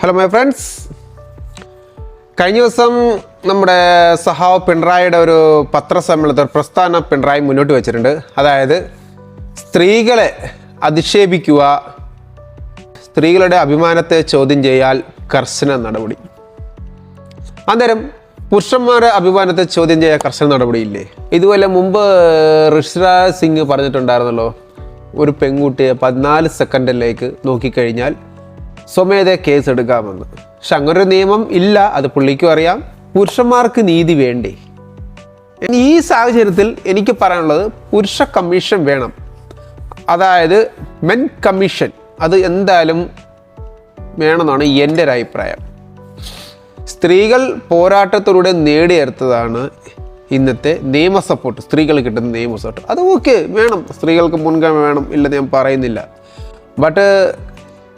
Hello my friends കഴിഞ്ഞ ദിവസം നമ്മുടെ സഹാവ് പിണറായിയുടെ ഒരു പത്രസമ്മേളനത്തിൽ പ്രസ്ഥാനം പിണറായി മുന്നോട്ട് വെച്ചിട്ടുണ്ട്. അതായത് സ്ത്രീകളെ അധിക്ഷേപിക്കുക സ്ത്രീകളുടെ അഭിമാനത്തെ ചോദ്യം ചെയ്യാൽ കർശന നടപടി. അന്നേരം പുരുഷന്മാരുടെ അഭിമാനത്തെ ചോദ്യം ചെയ്യാൻ കർശന നടപടിയില്ലേ ഇതുപോലെ മുമ്പ് ഋഷിരാജ് സിംഗ് പറഞ്ഞിട്ടുണ്ടായിരുന്നല്ലോ ഒരു പെൺകുട്ടിയെ പതിനാല് സെക്കൻഡിലേക്ക് നോക്കിക്കഴിഞ്ഞാൽ സ്വമേധ കേസ് എടുക്കാമെന്ന്. പക്ഷെ അങ്ങനൊരു നിയമം ഇല്ല അത് പുള്ളിക്കും അറിയാം. പുരുഷന്മാർക്ക് നീതി വേണ്ടേ? ഈ സാഹചര്യത്തിൽ എനിക്ക് പറയാനുള്ളത് പുരുഷ കമ്മീഷൻ വേണം. അതായത് മെൻ കമ്മീഷൻ അത് എന്തായാലും വേണമെന്നാണ് എന്റെ ഒരു അഭിപ്രായം. സ്ത്രീകൾ പോരാട്ടത്തിലൂടെ നേടിയെടുത്തതാണ് ഇന്നത്തെ നിയമ സപ്പോർട്ട് സ്ത്രീകൾ കിട്ടുന്ന നിയമ സപ്പോർട്ട് അത് ഓക്കെ വേണം. സ്ത്രീകൾക്ക് മുൻഗണന വേണം ഇല്ലെന്ന് ഞാൻ പറയുന്നില്ല. ബട്ട്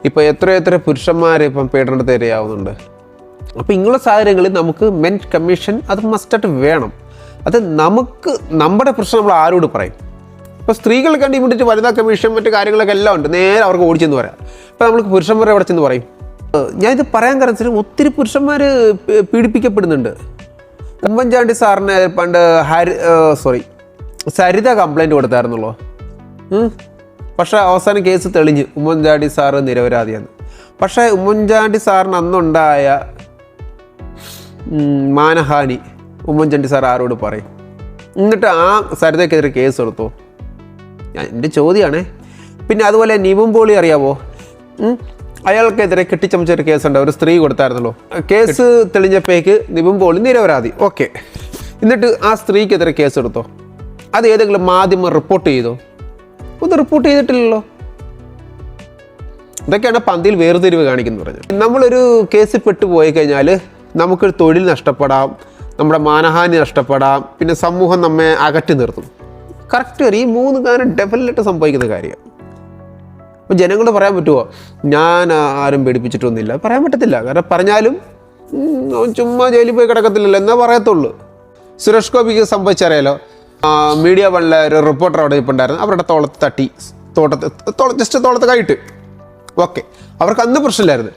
ഇപ്പോൾ എത്ര എത്ര പുരുഷന്മാർ ഇപ്പം പീഡനത്തെ ഇരയാവുന്നുണ്ട്. അപ്പോൾ ഇങ്ങനെയുള്ള സാഹചര്യങ്ങളിൽ നമുക്ക് മെൻ കമ്മീഷൻ അത് മസ്റ്റായിട്ട് വേണം. അത് നമുക്ക് നമ്മുടെ പ്രശ്നം നമ്മൾ ആരോട് പറയും? ഇപ്പോൾ കണ്ടി വേണ്ടിയിട്ട് വനിതാ കമ്മീഷൻ മറ്റു കാര്യങ്ങളൊക്കെ എല്ലാം ഉണ്ട്. നേരെ അവർക്ക് ഓടിച്ചെന്ന് പറയാം. അപ്പോൾ നമ്മൾക്ക് പുരുഷന്മാരെ അവിടെ ചെന്ന് പറയും? ഞാനിത് പറയാൻ കാരണം ഒത്തിരി പുരുഷന്മാർ പീഡിപ്പിക്കപ്പെടുന്നുണ്ട്. ഉമ്മൻചാണ്ടി സാറിന് പണ്ട് ഹരി സോറി സരിത കംപ്ലൈന്റ് കൊടുത്തായിരുന്നുള്ളൂ. പക്ഷേ അവസാനം കേസ് തെളിഞ്ഞ് ഉമ്മൻചാണ്ടി സാറ് നിരപരാധിയാണ്. പക്ഷേ ഉമ്മൻചാണ്ടി സാറിന് അന്നുണ്ടായ മാനഹാനി ഉമ്മൻചാണ്ടി സാർ ആരോട് പറയും? എന്നിട്ട് ആ സരിതയ്ക്കെതിരെ കേസ് എടുത്തോ? എന്റെ ചോദ്യമാണേ. പിന്നെ അതുപോലെ നിവും പോളി അറിയാവോ? അയാൾക്കെതിരെ കെട്ടിച്ചമച്ചൊരു കേസുണ്ട്. ഒരു സ്ത്രീ കൊടുത്തായിരുന്നല്ലോ. കേസ് തെളിഞ്ഞപ്പോഴേക്ക് നിവും പോളി നിരപരാധി. ഓക്കെ. എന്നിട്ട് ആ സ്ത്രീക്കെതിരെ കേസ് എടുത്തോ? അത് ഏതെങ്കിലും മാധ്യമം റിപ്പോർട്ട് ചെയ്തോ? ഒന്ന് റിപ്പോർട്ട് ചെയ്തിട്ടില്ലല്ലോ. ഇതൊക്കെയാണ് പന്തിയിൽ വേർതിരിവ് കാണിക്കുന്നത് പറഞ്ഞത്. നമ്മളൊരു കേസിൽ പെട്ടുപോയി കഴിഞ്ഞാൽ നമുക്കൊരു തൊഴിൽ നഷ്ടപ്പെടാം നമ്മുടെ മാനഹാനി നഷ്ടപ്പെടാം പിന്നെ സമൂഹം നമ്മെ അകറ്റി നിർത്തും. കറക്റ്റ് ഈ മൂന്ന് കാര്യം ഡെഫിനറ്റ് സംഭവിക്കുന്ന കാര്യമാണ് അപ്പം ജനങ്ങൾ പറയാൻ പറ്റുമോ ഞാൻ ആരും പേടിപ്പിച്ചിട്ടൊന്നുമില്ല. പറയാൻ പറ്റത്തില്ല. കാരണം പറഞ്ഞാലും ചുമ്മാ ജയിലിൽ പോയി കിടക്കത്തില്ലല്ലോ. എന്നാ പറയത്തുള്ളൂ. സുരേഷ് ഗോപിക്ക് സംഭവിച്ചറിയാലോ? മീഡിയ വണ്ണിലെ ഒരു റിപ്പോർട്ടർ അവിടെ ഇപ്പുണ്ടായിരുന്നു അവരുടെ തോളത്ത് തട്ടി തോട്ടത്ത് തോള ജസ്റ്റ് തോളത്ത് കൈയിട്ട്. ഓക്കെ അവർക്ക് അന്ന് പ്രശ്നമില്ലായിരുന്നു.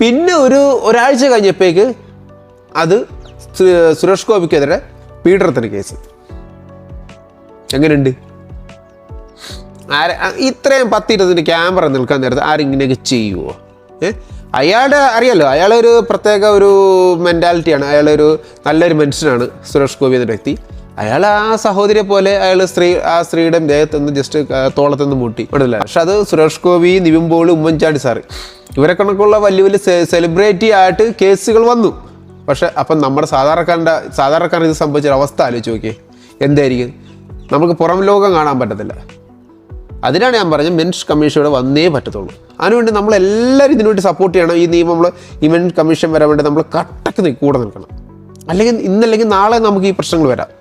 പിന്നെ ഒരു ഒരാഴ്ച കഴിഞ്ഞപ്പോഴേക്ക് അത് സുരേഷ് ഗോപിക്കെതിരെ പീഡനത്തിന് കേസ് എങ്ങനെയുണ്ട്? ആരെ ഇത്രയും പത്തിരുപതിന്റെ ക്യാമറ നിൽക്കാൻ നേരത്ത് ആരിങ്ങനെയൊക്കെ ചെയ്യുമോ ഏ? അയാളുടെ അറിയാലോ അയാളൊരു പ്രത്യേക ഒരു മെന്റാലിറ്റിയാണ് അയാളൊരു നല്ലൊരു മനുഷ്യനാണ് സുരേഷ് ഗോപി എന്ന വ്യക്തി. അയാൾ ആ സഹോദരിയെ പോലെ അയാൾ സ്ത്രീ ആ സ്ത്രീയുടെ ദേഹത്തുനിന്ന് ജസ്റ്റ് തോളത്തുനിന്ന് മുട്ടി. വിടില്ല പക്ഷെ അത് സുരേഷ് ഗോപി നിവിൻ പോളി ഉമ്മൻചാണ്ടി സാറ്. ഇവരെ കണക്കുള്ള വലിയ വലിയ സെലിബ്രിറ്റി ആയിട്ട് കേസുകൾ വന്നു. പക്ഷെ അപ്പം നമ്മുടെ സാധാരണക്കാരന്റെ സാധാരണക്കാരൻ ഇത് സംഭവിച്ച അവസ്ഥ ആലോചിച്ച് നോക്കിയേ. എന്തായിരിക്കും? നമുക്ക് പുറം ലോകം കാണാൻ പറ്റത്തില്ല. അതിനാണ് ഞാൻ പറഞ്ഞത് മെൻസ് കമ്മീഷൻ ഇവിടെ വന്നേ പറ്റത്തുള്ളൂ. അതിനുവേണ്ടി നമ്മളെല്ലാവരും ഇതിനു വേണ്ടി സപ്പോർട്ട് ചെയ്യണം. ഈ നിയമം നമ്മൾ ഈ മെൻസ് കമ്മീഷൻ വരാൻ വേണ്ടി നമ്മൾ കട്ടക്ക് കൂടെ നിൽക്കണം. അല്ലെങ്കിൽ ഇന്നല്ലെങ്കിൽ നാളെ നമുക്ക് ഈ പ്രശ്നങ്ങൾ വരാം.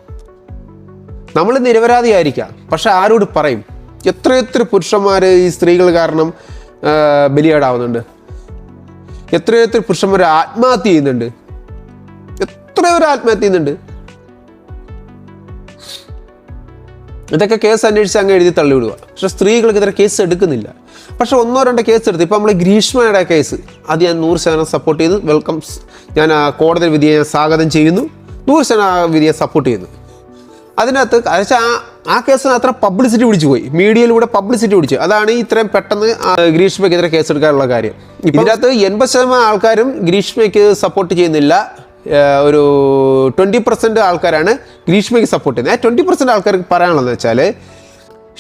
നമ്മൾ നിരപരാധിയായിരിക്കാം. പക്ഷെ ആരോട് പറയും? എത്ര എത്ര പുരുഷന്മാർ ഈ സ്ത്രീകൾ കാരണം ബലിയാടാവുന്നുണ്ട്. എത്ര എത്ര പുരുഷന്മാർ ആത്മഹത്യ ചെയ്യുന്നുണ്ട്. എത്ര പേർ ആത്മഹത്യ ചെയ്യുന്നുണ്ട്. ഇതൊക്കെ കേസ് അന്വേഷിച്ച് അങ്ങ് എഴുതി തള്ളിവിടുക. പക്ഷെ സ്ത്രീകൾക്ക് ഇത്ര കേസ് എടുക്കുന്നില്ല. പക്ഷെ ഒന്നോ രണ്ടോ കേസ് എടുത്ത്. ഇപ്പം നമ്മൾ ഗ്രീഷ്മയുടെ കേസ്. അത് ഞാൻ നൂറ് ശതമാനം സപ്പോർട്ട് ചെയ്തു വെൽക്കം ഞാൻ കോടതി വിധിയെ ഞാൻ സ്വാഗതം ചെയ്യുന്നു. നൂറ് ശതമാനം വിധിയെ സപ്പോർട്ട് ചെയ്യുന്നു. അതിനകത്ത് വെച്ചാൽ ആ ആ കേസിന് അത്ര പബ്ലിസിറ്റി പിടിച്ചു പോയി. മീഡിയയിലൂടെ പബ്ലിസിറ്റി പിടിച്ചു. അതാണ് ഇത്രയും പെട്ടെന്ന് ഗ്രീഷ്മയ്ക്കെതിരെ കേസെടുക്കാനുള്ള കാര്യം. ഇതിനകത്ത് എൺപത് ശതമാനം ആൾക്കാരും ഗ്രീഷ്മയ്ക്ക് സപ്പോർട്ട് ചെയ്യുന്നില്ല. ഒരു ട്വന്റി പെർസെന്റ് ആൾക്കാരാണ് ഗ്രീഷ്മയ്ക്ക് സപ്പോർട്ട് ചെയ്യുന്നത്. ആ ട്വന്റി പെർസെന്റ് ആൾക്കാർക്ക് പറയാനുള്ളത് വെച്ചാൽ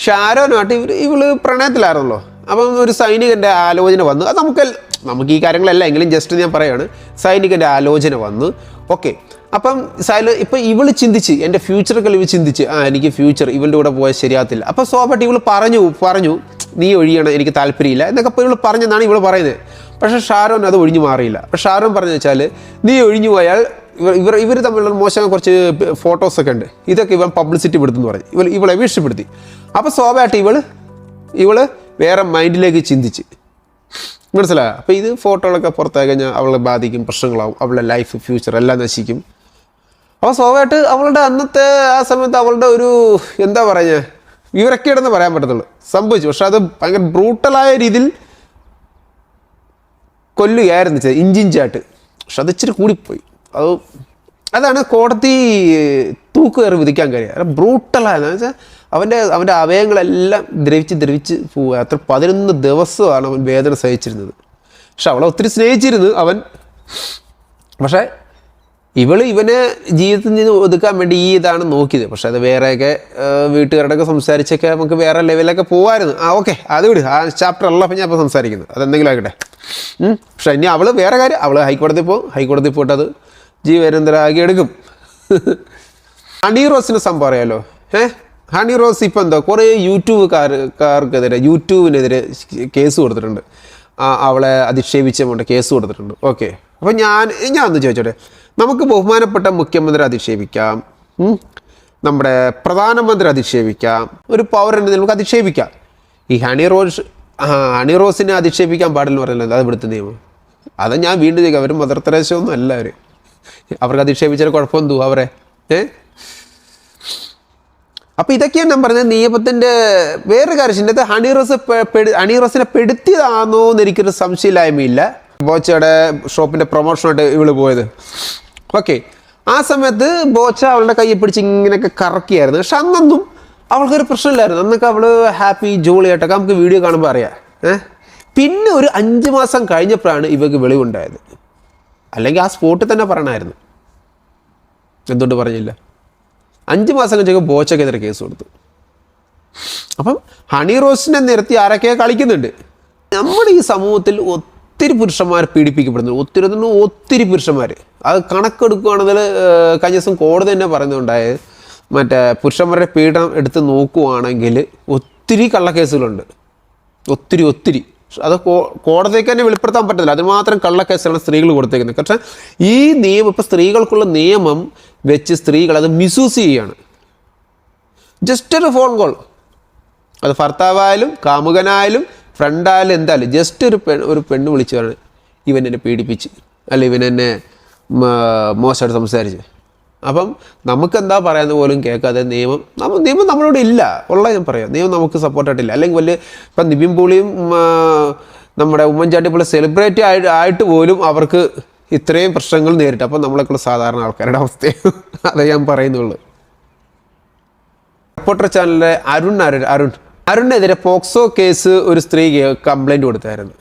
ഷാരോനുമായിട്ട് ഇവർ ഇവൾ പ്രണയത്തിലായിരുന്നല്ലോ. അപ്പം ഒരു സൈനികന്റെ ആലോചന വന്നു. അത് നമുക്ക് നമുക്ക് ഈ കാര്യങ്ങളല്ല എങ്കിലും ജസ്റ്റ് ഞാൻ പറയുകയാണ് സൈനികന്റെ ആലോചന വന്നു. ഓക്കെ അപ്പം സൈല ഇപ്പം ഇവൾ ചിന്തിച്ച് എന്റെ ഫ്യൂച്ചറൊക്കെ ഇവൾ ചിന്തിച്ച് ആ എനിക്ക് ഫ്യൂച്ചർ ഇവളുടെ കൂടെ പോയാൽ ശരിയാകത്തില്ല. അപ്പോൾ സ്വാഭാവികമായിട്ട് ഇവൾ പറഞ്ഞു പറഞ്ഞു നീ ഒഴിയണം എനിക്ക് താല്പര്യമില്ല എന്നൊക്കെ ഇപ്പോൾ ഇവൾ പറഞ്ഞെന്നാണ് ഇവൾ പറയുന്നത്. പക്ഷെ ഷാരോൻ അത് ഒഴിഞ്ഞു മാറിയില്ല. അപ്പൊ ഷാരോൻ പറഞ്ഞു വെച്ചാൽ നീ ഒഴിഞ്ഞു പോയാൽ ഇവർ ഇവർ ഇവർ തമ്മിലുള്ള മോശം കുറച്ച് ഫോട്ടോസൊക്കെ ഉണ്ട്. ഇതൊക്കെ ഇവൻ പബ്ലിസിറ്റി പെടുത്തെന്ന് പറഞ്ഞു. ഇവൾ ഇവളെ ഭീഷണിപ്പെടുത്തി. അപ്പോൾ സ്വാഭാവികമായിട്ട് ഇവൾ ഇവൾ വേറെ മൈൻഡിലേക്ക് ചിന്തിച്ച്. മനസ്സിലായോ? അപ്പോൾ ഇത് ഫോട്ടോകളൊക്കെ പുറത്തായി കഴിഞ്ഞാൽ അവളെ ബാധിക്കും പ്രശ്നങ്ങളാവും. അവളുടെ ലൈഫ് ഫ്യൂച്ചർ എല്ലാം നശിക്കും. അപ്പോൾ സ്വാഭാവികമായിട്ട് അവളുടെ അന്നത്തെ ആ സമയത്ത് അവളുടെ ഒരു എന്താ പറയുക വിവരക്കേടെന്ന് പറയാൻ പറ്റത്തുള്ളൂ. സംഭവിച്ചു. പക്ഷെ അത് ഭയങ്കര ബ്രൂട്ടലായ രീതിയിൽ കൊല്ലുകയായിരുന്നു ചെയ്തത് ഇഞ്ചിഞ്ചായിട്ട്. പക്ഷെ അത് ഇച്ചിരി കൂടിപ്പോയി. അത് അതാണ് കോടതി തൂക്കുകയറി വിധിക്കാൻ കഴിയുക. ബ്രൂട്ടലായെന്ന് വെച്ചാൽ അവന്റെ അവന്റെ അവയവങ്ങളെല്ലാം ദ്രവിച്ച് ദ്രവിച്ച് പോവുക. അത്ര പതിനൊന്ന് ദിവസമാണ് അവൻ വേദന സഹിച്ചിരുന്നത്. പക്ഷെ അവളെ ഒത്തിരി സ്നേഹിച്ചിരുന്നു അവൻ. പക്ഷേ ഇവൾ ഇവനെ ജീവിതത്തിൽ നിന്ന് ഒതുക്കാൻ വേണ്ടി ഈ ഇതാണ് നോക്കിയത്. പക്ഷെ അത് വേറെയൊക്കെ വീട്ടുകാരുടെയൊക്കെ സംസാരിച്ചൊക്കെ നമുക്ക് വേറെ ലെവലൊക്കെ പോവായിരുന്നു. ആ ഓക്കെ അത് വിട്. ആ ചാപ്റ്റർ അല്ല ഞാൻ ഇപ്പോൾ സംസാരിക്കുന്നത് അതെന്തെങ്കിലും ആകട്ടെ ഉം. പക്ഷെ ഇനി അവൾ വേറെ കാര്യം. അവൾ ഹൈക്കോടതി പോകും ഹൈക്കോടതി പോയിട്ട് അത് ജീവനന്തരാക്കി എടുക്കും. ഹണി റോസിന്റെ സംഭവം അറിയാലോ? ഏ? ഹണി റോസ് ഇപ്പം എന്താ കുറേ യൂട്യൂബുകാർക്കാർക്കെതിരെ യൂട്യൂബിനെതിരെ കേസ് കൊടുത്തിട്ടുണ്ട്. അവളെ അധിക്ഷേപിച്ചുകൊണ്ട് കേസ് കൊടുത്തിട്ടുണ്ട്. ഓക്കെ. അപ്പോൾ ഞാൻ ഞാൻ ഒന്ന് ചോദിച്ചോട്ടെ. നമുക്ക് ബഹുമാനപ്പെട്ട മുഖ്യമന്ത്രി അധിക്ഷേപിക്കാം. നമ്മുടെ പ്രധാനമന്ത്രി അധിക്ഷേപിക്കാം. ഒരു പൗരനെ നമുക്ക് അധിക്ഷേപിക്കാം. ഈ ഹണി റോസ് ഹണി റോസിനെ അധിക്ഷേപിക്കാൻ പാടില്ലെന്ന് പറയുന്നത് അത് ഇവിടുത്തെ നിയമം. അത് ഞാൻ വീണ്ടും ചോദിക്കാം. അവർ മദർ തെരേശയൊന്നും അല്ല അവർ അവർക്ക് അധിക്ഷേപിച്ചാൽ കുഴപ്പമെന്തോ അവരെ? ഏ? അപ്പം ഇതൊക്കെയാണ് ഞാൻ പറഞ്ഞത് നിയമത്തിന്റെ വേറൊരു കാര്യം. ഇന്നത്തെ ഹണി റോസ് പെ- പെടു- ഹണി റോസിനെ പെടുത്തിയതാണോ എന്ന് എനിക്കൊരു സംശയമില്ലായ്മയില്ല. ബോച്ചയുടെ ഷോപ്പിന്റെ പ്രൊമോഷനായിട്ട് ഇവൾ പോയത്. ഓക്കെ ആ സമയത്ത് ബോച്ച അവളുടെ കൈ പിടിച്ച് ഇങ്ങനെയൊക്കെ കറക്കിയായിരുന്നു. പക്ഷെ അന്നൊന്നും അവൾക്കൊരു പ്രശ്നമില്ലായിരുന്നു. അന്നൊക്കെ അവൾ ഹാപ്പി ജോളിയായിട്ടൊക്കെ നമുക്ക് വീഡിയോ കാണുമ്പോൾ അറിയാം. ഏഹ് പിന്നെ ഒരു അഞ്ച് മാസം കഴിഞ്ഞപ്പോഴാണ് ഇവക്ക് വെളിവുണ്ടായത്. അല്ലെങ്കിൽ ആ സ്പോട്ടിൽ തന്നെ പറയണമായിരുന്നു. എന്തുകൊണ്ട് പറഞ്ഞില്ല? അഞ്ച് മാസം കഴിഞ്ഞൊക്കെ ബോച്ചക്കെതിരെ കേസ് കൊടുത്തു. അപ്പം ഹണി റോസിനെ നിരത്തി ആരൊക്കെ കളിക്കുന്നുണ്ട്. നമ്മുടെ ഈ സമൂഹത്തിൽ ഒത്തിരി പുരുഷന്മാർ പീഡിപ്പിക്കപ്പെടുന്നു ഒത്തിരി ഒത്തിരി പുരുഷന്മാർ അത് കണക്കെടുക്കുകയാണെങ്കിൽ കഴിഞ്ഞ ദിവസം കോടതി തന്നെ പറയുന്നുണ്ടായത് മറ്റേ പുരുഷന്മാരുടെ പീഡനം എടുത്ത് നോക്കുവാണെങ്കിൽ ഒത്തിരി കള്ളക്കേസുകളുണ്ട്. ഒത്തിരി ഒത്തിരി. അത് കോടതിക്ക് തന്നെ വെളിപ്പെടുത്താൻ പറ്റത്തില്ല. അതുമാത്രം കള്ളക്കേസുകളാണ് സ്ത്രീകൾ കൊടുത്തേക്കുന്നത്. പക്ഷേ ഈ നിയമം ഇപ്പം സ്ത്രീകൾക്കുള്ള നിയമം വെച്ച് സ്ത്രീകൾ അത് മിസ്യൂസ് ചെയ്യുകയാണ് ജസ്റ്റ് ഒരു ഫോൺ കോൾ അത് ഭർത്താവായാലും കാമുകനായാലും ഫ്രണ്ടായാലും എന്തായാലും ജസ്റ്റ് ഒരു പെൺ ഒരു പെണ്ണ് വിളിച്ചു പറഞ്ഞ് ഇവൻ എന്നെ പീഡിപ്പിച്ച് അല്ല ഇവൻ എന്നെ മോശമായിട്ട് സംസാരിച്ച്. അപ്പം നമുക്ക് എന്താ പറയാന്ന് പോലും കേൾക്കാതെ നിയമം നമ്മ നിയമം നമ്മളോട് ഇല്ല. ഉള്ള ഞാൻ പറയാം. നിയമം നമുക്ക് സപ്പോർട്ടായിട്ടില്ല അല്ലെങ്കിൽ വലിയ ഇപ്പം നിവിൻ പോളിയും നമ്മുടെ ഉമ്മൻചാണ്ടി പോലെ സെലിബ്രിറ്റി ആയി ആയിട്ട് പോലും അവർക്ക് ഇത്രയും പ്രശ്നങ്ങൾ നേരിട്ട്. അപ്പം നമ്മളെക്കുള്ള സാധാരണ ആൾക്കാരുടെ അവസ്ഥയും. അതേ ഞാൻ പറയുന്നുള്ളൂ. റിപ്പോർട്ടർ ചാനലിലെ അരുൺ അരുൺ അരുൺ. അരുണിനെതിരെ പോക്സോ കേസ് ഒരു സ്ത്രീ കംപ്ലൈന്റ് കൊടുത്തായിരുന്നു.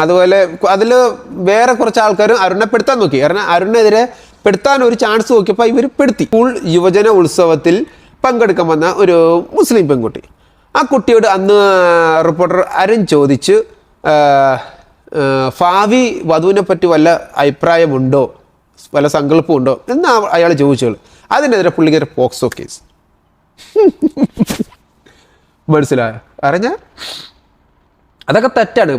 അതുപോലെ അതിൽ വേറെ കുറച്ച് ആൾക്കാരും അരുണിനെ പെടുത്താൻ നോക്കി. കാരണം അരുണിനെതിരെ പെടുത്താൻ ഒരു ചാൻസ് നോക്കിയപ്പോൾ ഇവർ പെടുത്തി. സ്കൂൾ യുവജന ഉത്സവത്തിൽ പങ്കെടുക്കാൻ വന്ന ഒരു മുസ്ലിം പെൺകുട്ടി. ആ കുട്ടിയോട് അന്ന് റിപ്പോർട്ടർ അരുൺ ചോദിച്ച് ഭാവി വധുവിനെ പറ്റി വല്ല അഭിപ്രായമുണ്ടോ? വല്ല സങ്കല്പമുണ്ടോ? എന്ന് അയാൾ ചോദിച്ചോളൂ. അതിനെതിരെ പുള്ളിക്കെതിരെ പോക്സോ കേസ്. മനസ്സിലായോ? അറിഞ്ഞ? അതൊക്കെ തെറ്റാണ്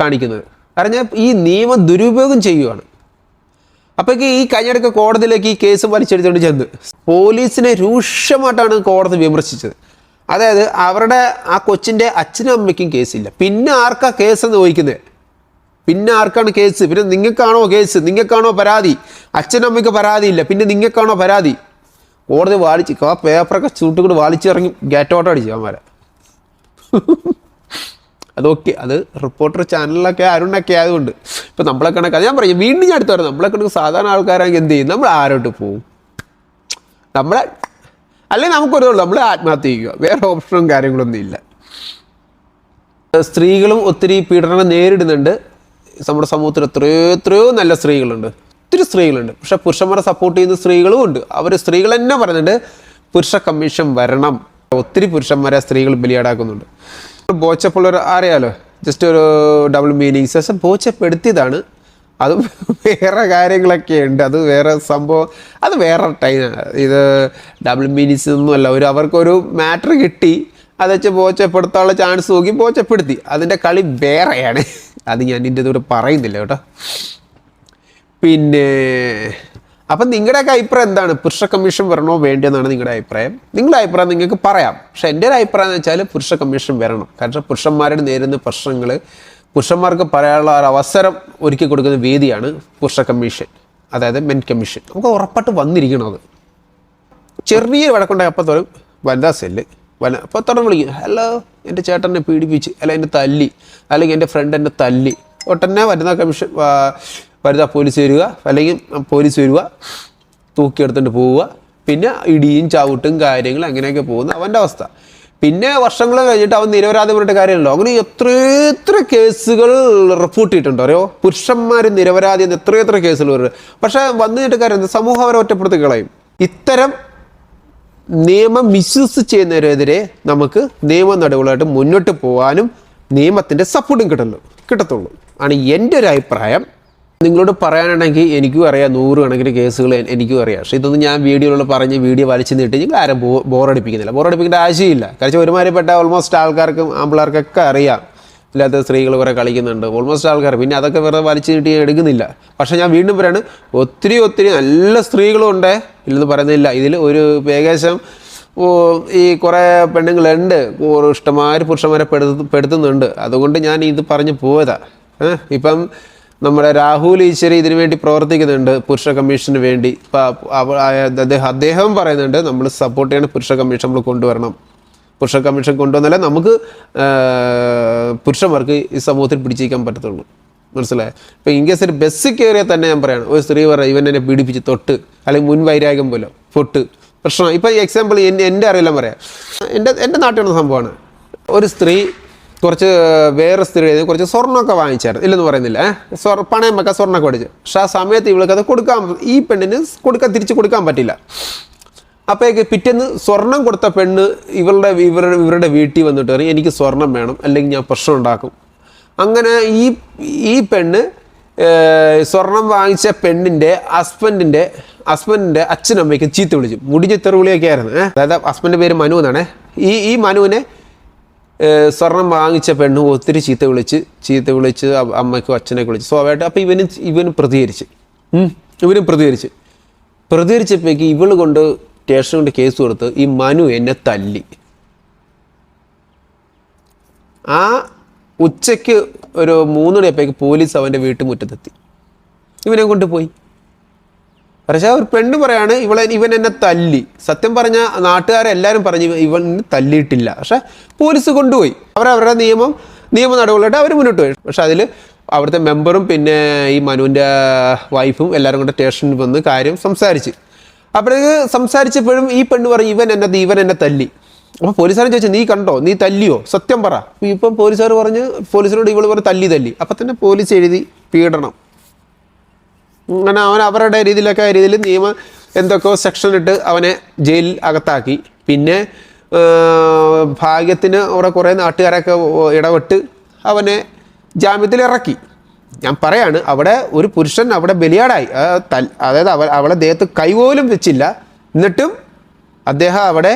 കാണിക്കുന്നത്. കാരണം ഈ നിയമം ദുരുപയോഗം ചെയ്യുകയാണ് അപ്പോഴേക്ക് ഈ കഴിഞ്ഞിടയ്ക്ക് കോടതിയിലേക്ക് ഈ കേസ് വലിച്ചെടുത്തുകൊണ്ട് ചെന്ന് പോലീസിനെ രൂക്ഷമായിട്ടാണ് കോടതി വിമർശിച്ചത്. അതായത് അവരുടെ ആ കൊച്ചിന്റെ അച്ഛനും അമ്മയ്ക്കും കേസില്ല. പിന്നെ ആർക്കാ കേസ് എന്ന് ചോദിക്കുന്നത് പിന്നെ ആർക്കാണ് കേസ്? പിന്നെ നിങ്ങൾക്കാണോ കേസ്? നിങ്ങൾക്കാണോ പരാതി? അച്ഛനും അമ്മയ്ക്ക് പരാതിയില്ല. പിന്നെ നിങ്ങൾക്കാണോ പരാതി? കോടതി വാലിച്ച് ആ പേപ്പറൊക്കെ ചൂട്ടുകൂടി വാളിച്ചിറങ്ങി ഗേറ്റ് ഓട്ടോ അടിച്ചു അവന്മാരെ. അതൊക്കെ അത് റിപ്പോർട്ടർ ചാനലിലൊക്കെ അരുണൊക്കെ ആയതുകൊണ്ട്. ഇപ്പം നമ്മളെ കണക്ക് ഞാൻ പറയും വീണ്ടും ഞാൻ അടുത്ത് നമ്മളെ കണക്ക് സാധാരണ ആൾക്കാരാണെങ്കിൽ എന്ത് ചെയ്യും? നമ്മൾ ആരോട്ട് പോവും? നമ്മളെ അല്ലെങ്കിൽ നമുക്കൊരു നമ്മൾ ആത്മഹത്യ ചെയ്യുക. വേറെ ഓപ്ഷനും കാര്യങ്ങളൊന്നും ഇല്ല. സ്ത്രീകളും ഒത്തിരി പീഡനം നേരിടുന്നുണ്ട്. നമ്മുടെ സമൂഹത്തിൽ എത്രയോ എത്രയോ നല്ല സ്ത്രീകളുണ്ട്. ഒത്തിരി സ്ത്രീകളുണ്ട്. പക്ഷെ പുരുഷന്മാരെ സപ്പോർട്ട് ചെയ്യുന്ന സ്ത്രീകളും ഉണ്ട്. അവർ സ്ത്രീകൾ തന്നെ പറയുന്നുണ്ട് പുരുഷ കമ്മീഷൻ വരണം. ഒത്തിരി പുരുഷന്മാരെ സ്ത്രീകൾ ബലിയാടാക്കുന്നുണ്ട്. ബോച്ചപ്പുള്ളവർ അറിയാലോ. ജസ്റ്റ് ഒരു ഡബിൾ മീനിങ്സ് ബോച്ചപ്പെടുത്തിയതാണ്. അത് വേറെ കാര്യങ്ങളൊക്കെ ഉണ്ട്. അത് വേറെ സംഭവം. അത് വേറെ ടൈം ഇത് ഡബിൾ മീനിങ്സ് ഒന്നുമല്ല ഒരു അവർക്കൊരു മാറ്റർ കിട്ടി. അത് വെച്ച് ബോച്ചപ്പെടുത്താനുള്ള ചാൻസ് നോക്കി ബോച്ചപ്പെടുത്തി. അതിന്റെ കളി വേറെയാണ്. അത് ഞാൻ ഇതിന്റെ ദൂരെ പറയുന്നില്ല കേട്ടോ. പിന്നെ അപ്പം നിങ്ങളുടെയൊക്കെ അഭിപ്രായം എന്താണ്? പുരുഷ കമ്മീഷൻ വരണോ വേണ്ടിയെന്നാണ് നിങ്ങളുടെ അഭിപ്രായം. നിങ്ങളുടെ അഭിപ്രായം നിങ്ങൾക്ക് പറയാം. പക്ഷെ എന്റെ ഒരു അഭിപ്രായം എന്ന് വെച്ചാൽ പുരുഷ കമ്മീഷൻ വരണം. കാരണം പുരുഷന്മാരുടെ നേരിടുന്ന പ്രശ്നങ്ങൾ പുരുഷന്മാർക്ക് പറയാനുള്ള ഒരു അവസരം ഒരുക്കി കൊടുക്കുന്ന വേദിയാണ് പുരുഷ കമ്മീഷൻ അതായത് മെൻ കമ്മീഷൻ നമുക്ക് ഉറപ്പായിട്ട് വന്നിരിക്കണം അത്. ചെറിയ വഴക്കുണ്ടായി അപ്പം തോന്നും വനിതാ സെല്ല്. വന അപ്പോൾ തുടങ്ങി വിളിക്കും ഹലോ എന്റെ ചേട്ടനെ പീഡിപ്പിച്ച് അല്ല എന്റെ തല്ലി അല്ലെങ്കിൽ എന്റെ ഫ്രണ്ട് എന്നെ തല്ലി. ഒട്ടന്നെ വനിതാ കമ്മീഷൻ വരുന്ന പോലീസ് വരിക അല്ലെങ്കിൽ പോലീസ് വരിക തൂക്കിയെടുത്തിട്ട് പോവുക. പിന്നെ ഇടിയും ചവിട്ടും കാര്യങ്ങളും അങ്ങനെയൊക്കെ പോകുന്ന അവന്റെ അവസ്ഥ. പിന്നെ വർഷങ്ങൾ കഴിഞ്ഞിട്ട് അവൻ നിരപരാധി പറഞ്ഞിട്ട് കാര്യമല്ലോ അങ്ങനെ എത്ര എത്ര കേസുകൾ റിപ്പോർട്ട് ചെയ്തിട്ടുണ്ട്. അറിയോ? പുരുഷന്മാർ നിരപരാധി എന്ന് എത്ര എത്ര കേസുകൾ വരും. പക്ഷെ വന്നിട്ട് കാര്യം? സമൂഹം അവരെ ഒറ്റപ്പെടുത്തി കളയും. ഇത്തരം നിയമം മിസ്യൂസ് ചെയ്യുന്നവരെതിരെ നമുക്ക് നിയമ നടപടികളായിട്ട് മുന്നോട്ട് പോകാനും നിയമത്തിന്റെ സപ്പോർട്ടും കിട്ടല്ലോ കിട്ടത്തുള്ളൂ. ആണ് എന്റെ ഒരു അഭിപ്രായം. നിങ്ങളോട് പറയാനുണ്ടെങ്കിൽ എനിക്കും അറിയാം നൂറ് കണക്കിന് കേസുകൾ എനിക്കും അറിയാം. പക്ഷേ ഇതൊന്നും ഞാൻ വീഡിയോയിലുള്ള പറഞ്ഞ് വീഡിയോ വലിച്ചു നീട്ടി നിങ്ങൾ ആരും ബോ ബോറടിപ്പിക്കുന്നില്ല. ബോറടിപ്പിക്കേണ്ട ആവശ്യമില്ല. കാരണം ഒരുമാതിരിപ്പെട്ട ഓൾമോസ്റ്റ് ആൾക്കാർക്കും ആമ്പിള്ളേർക്കൊക്കെ അറിയാം. ഇല്ലാത്ത സ്ത്രീകൾ കുറെ കളിക്കുന്നുണ്ട്. ഓൾമോസ്റ്റ് ആൾക്കാർ പിന്നെ അതൊക്കെ വെറുതെ വലിച്ചു നീട്ടി എടുക്കുന്നില്ല. പക്ഷേ ഞാൻ വീണ്ടും പറയാണ് ഒത്തിരി ഒത്തിരി നല്ല സ്ത്രീകളും ഉണ്ട്. ഇല്ലെന്ന് പറയുന്നില്ല. ഇതിൽ ഒരു ഏകദേശം ഈ കുറേ പെണ്ണുങ്ങളുണ്ട്. ഒരു ഇഷ്ടമാര് പുരുഷന്മാരെ പെടുത്തുന്നുണ്ട്. അതുകൊണ്ട് ഞാൻ ഇത് പറഞ്ഞ് പോയതാണ് ഇപ്പം നമ്മുടെ രാഹുൽ ഈശ്വരി ഇതിനു വേണ്ടി പ്രവർത്തിക്കുന്നുണ്ട് പുരുഷ കമ്മീഷന് വേണ്ടി. അദ്ദേഹം അദ്ദേഹം പറയുന്നുണ്ട് നമ്മൾ സപ്പോർട്ട് ചെയ്യണം പുരുഷ കമ്മീഷൻ നമ്മൾ കൊണ്ടുവരണം. പുരുഷ കമ്മീഷൻ കൊണ്ടുവന്നാലേ നമുക്ക് പുരുഷന്മാർക്ക് ഈ സമൂഹത്തിൽ പിടിച്ചിരിക്കാൻ പറ്റത്തുള്ളൂ. മനസ്സിലായോ? ഇപ്പം ഇൻ കേസ് ഒരു ബസ്സിൽ കയറിയാൽ തന്നെ ഞാൻ പറയണം ഒരു സ്ത്രീ പറയാം ഇവൻ എന്നെ പീഡിപ്പിച്ച് തൊട്ട് അല്ലെങ്കിൽ മുൻ വൈരാഗ്യം പോലെ പൊട്ട്. പ്രശ്നം ഇപ്പം എക്സാമ്പിൾ എന്റെ എന്റെ അറിയില്ല പറയാം. എന്റെ എന്റെ നാട്ടിലുള്ള സംഭവമാണ്. ഒരു സ്ത്രീ കുറച്ച് വേറെ സ്ത്രീ കുറച്ച് സ്വർണമൊക്കെ വാങ്ങിച്ചായിരുന്നു. ഇല്ലെന്ന് പറയുന്നില്ല ഏഹ്? പണയം വെക്കാൻ സ്വർണമൊക്കെ മേടിച്ചു. പക്ഷെ ആ സമയത്ത് ഇവൾക്ക് അത് കൊടുക്കാൻ ഈ പെണ്ണിന് കൊടുക്കാൻ തിരിച്ച് കൊടുക്കാൻ പറ്റില്ല. അപ്പോഴേക്ക് പിറ്റേന്ന് സ്വർണം കൊടുത്ത പെണ്ണ് ഇവരുടെ ഇവരുടെ ഇവരുടെ വീട്ടിൽ വന്നിട്ട് പറയും എനിക്ക് സ്വർണം വേണം അല്ലെങ്കിൽ ഞാൻ പ്രശ്നം ഉണ്ടാക്കും. അങ്ങനെ ഈ ഈ പെണ്ണ് സ്വർണം വാങ്ങിച്ച പെണ്ണിന്റെ ഹസ്ബൻഡിന്റെ ഹസ്ബൻഡിന്റെ അച്ഛനമ്മയ്ക്ക് ചീത്ത വിളിച്ചു. മുടിഞ്ഞ തെറുവിളിയൊക്കെ ആയിരുന്നു അതായത് ഹസ്ബൻഡിന്റെ പേര് മനു എന്നാണ്. ഈ ഈ മനുവിനെ സ്വർണം വാങ്ങിച്ച പെണ്ണ് ഒത്തിരി ചീത്ത വിളിച്ച് ചീത്ത വിളിച്ച് അമ്മയ്ക്കും അച്ഛനൊക്കെ വിളിച്ച് സ്വാഭാവികമായിട്ട്. അപ്പോൾ ഇവനും ഇവനും പ്രതികരിച്ച്. ഇവനും പ്രതികരിച്ച്. പ്രതികരിച്ചപ്പോഴേക്ക് ഇവൾ കൊണ്ട് സ്റ്റേഷൻ കൊണ്ട് കേസ് കൊടുത്ത് ഈ മനു എന്നെ തല്ലി. ആ ഉച്ചയ്ക്ക് ഒരു മൂന്നുമണിയപ്പോഴേക്ക് പോലീസ് അവന്റെ വീട്ടുമുറ്റത്തെത്തി. ഇവനെ കൊണ്ട് പോയി. പക്ഷേ ഒരു പെണ്ണ് പറയാണ് ഇവളെ ഇവൻ എന്നെ തല്ലി. സത്യം പറഞ്ഞ നാട്ടുകാരെല്ലാവരും പറഞ്ഞു ഇവ- ഇവൻ തല്ലിയിട്ടില്ല. പക്ഷെ പോലീസ് കൊണ്ടുപോയി. അവരവരുടെ നിയമം നിയമ നടപടികളായിട്ട് അവർ മുന്നോട്ട് പോയി. പക്ഷെ അതിൽ അവിടുത്തെ മെമ്പറും പിന്നെ ഈ മനുവിന്റെ വൈഫും എല്ലാവരും കൂടെ സ്റ്റേഷനിൽ വന്ന് കാര്യം സംസാരിച്ച്. അപ്പോഴേക്ക് സംസാരിച്ചപ്പോഴും ഈ പെണ്ണ് പറഞ്ഞു ഇവൻ എന്നെ ഇവൻ എന്നെ തല്ലി. അപ്പോൾ പോലീസുകാരൻ ചോദിച്ചു നീ കണ്ടോ? നീ തല്ലിയോ? സത്യം പറ. ഇപ്പം പോലീസുകാർ പറഞ്ഞ് പോലീസിനോട് ഇവൾ പറഞ്ഞ് തല്ലി തല്ലി. അപ്പം തന്നെ പോലീസ് എഴുതി പീഡനം. അങ്ങനെ അവൻ അവരുടെ രീതിയിലൊക്കെ രീതിയിൽ നിയമം എന്തൊക്കെ സെക്ഷൻ ഇട്ട് അവനെ ജയിലിൽ അകത്താക്കി. പിന്നെ ഭാഗ്യത്തിന് അവിടെ കുറേ നാട്ടുകാരൊക്കെ ഇടപെട്ട് അവനെ ജാമ്യത്തിൽ ഇറക്കി. ഞാൻ പറയാണ് അവിടെ ഒരു പുരുഷൻ അവിടെ ബലിയാടായി. അതായത് അവ അവളെ ദേഹത്ത് കൈപോലും വെച്ചില്ല. എന്നിട്ടും അദ്ദേഹം അവിടെ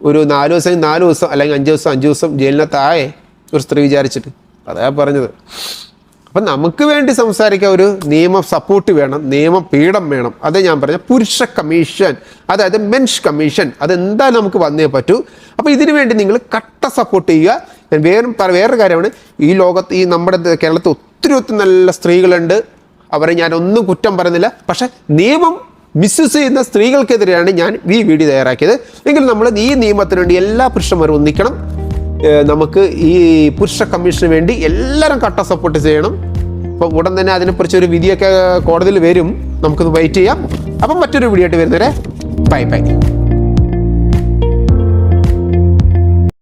ഒരു നാല് ദിവസം നാല് ദിവസം അല്ലെങ്കിൽ അഞ്ച് ദിവസം അഞ്ച് ദിവസം ജയിലിനകത്തായേ ഒരു സ്ത്രീ വിചാരിച്ചിട്ട്. അതാ പറഞ്ഞത്. അപ്പം നമുക്ക് വേണ്ടി സംസാരിക്കാൻ ഒരു നിയമ സപ്പോർട്ട് വേണം നിയമ പീഠം വേണം. അത് ഞാൻ പറഞ്ഞ പുരുഷ കമ്മീഷൻ അതായത് മെൻഷ് കമ്മീഷൻ അതെന്തായാലും നമുക്ക് വന്നേ പറ്റൂ. അപ്പോൾ ഇതിനു വേണ്ടി നിങ്ങൾ കട്ട സപ്പോർട്ട് ചെയ്യുക. ഞാൻ വേറെ വേറൊരു കാര്യമാണ്. ഈ ലോകത്ത് ഈ നമ്മുടെ കേരളത്തിൽ ഒത്തിരി ഒത്തിരി നല്ല സ്ത്രീകളുണ്ട്. അവരെ ഞാൻ ഒന്നും കുറ്റം പറയുന്നില്ല. പക്ഷേ നിയമം മിസ്യൂസ് ചെയ്യുന്ന സ്ത്രീകൾക്കെതിരെയാണ് ഞാൻ ഈ വീഡിയോ തയ്യാറാക്കിയത്. എങ്കിൽ നമ്മൾ ഈ നിയമത്തിന് വേണ്ടി എല്ലാ പുരുഷന്മാരും ഒന്നിക്കണം. നമുക്ക് ഈ പുരുഷ കമ്മീഷന് വേണ്ടി എല്ലാവരും കട്ട സപ്പോർട്ട് ചെയ്യണം. അപ്പോൾ ഉടൻ തന്നെ അതിനെക്കുറിച്ച് ഒരു വിധിയൊക്കെ കോടതിയിൽ വരും. നമുക്കൊന്ന് വെയിറ്റ് ചെയ്യാം. അപ്പം മറ്റൊരു വീഡിയോ ആയിട്ട് വരുന്നവരെ ബൈ ബൈ